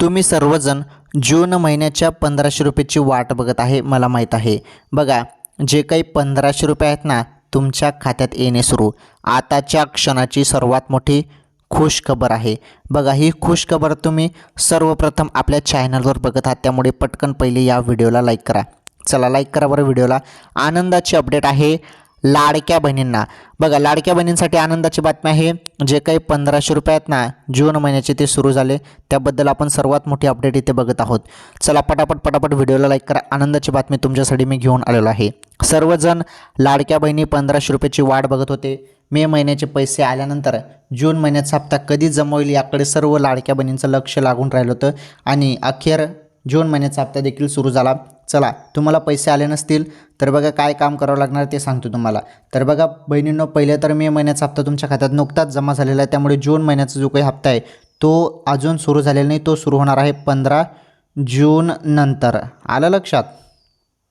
तुम्ही सर्वजण जून महिन्याच्या पंधराशे रुपयाची वाट बघत आहे मला माहीत आहे. बघा जे काही पंधराशे रुपये आहेत ना तुमच्या खात्यात येणे सुरू. आताच्या क्षणाची सर्वात मोठी खुश खबर आहे. बघा ही खुश खबर तुम्ही सर्वप्रथम आपल्या चॅनलवर बघत आहात त्यामुळे पटकन पहिले या व्हिडिओला लाईक करा. चला लाईक करा बरं व्हिडिओला. आनंदाची अपडेट आहे. लाडक्या बहिणींना. बघा लाडक्या बहिणींसाठी आनंदाची बातमी आहे. जे काही पंधराशे रुपये आहेत ना जून महिन्याचे ते सुरू झाले. त्याबद्दल आपण सर्वात मोठी अपडेट इथे बघत आहोत. चला पटापट पटापट व्हिडिओला लाईक करा. आनंदाची बातमी तुमच्यासाठी मी घेऊन आलेलो आहे. सर्वजण लाडक्या बहिणी पंधराशे रुपयाची वाट बघत होते. मे महिन्याचे पैसे आल्यानंतर जून महिन्याचा हप्ता कधी जमा होईल याकडे सर्व लाडक्या बहिणींचं लक्ष लागून राहिलं होतं. आणि अखेर जून महिन्याचा हप्ता देखील सुरू झाला. चला तुम्हाला पैसे आले नसतील तर बघा काय काम करावं लागणार ते सांगतो तुम्हाला. तर बघा बहिणींनो पहिले तर मे महिन्याचा हप्ता तुमच्या खात्यात नुकताच जमा झालेला आहे. त्यामुळे जून महिन्याचा जो काही हप्ता आहे तो अजून सुरू झालेला नाही. तो सुरू होणार आहे पंधरा जून नंतर. आलं लक्षात?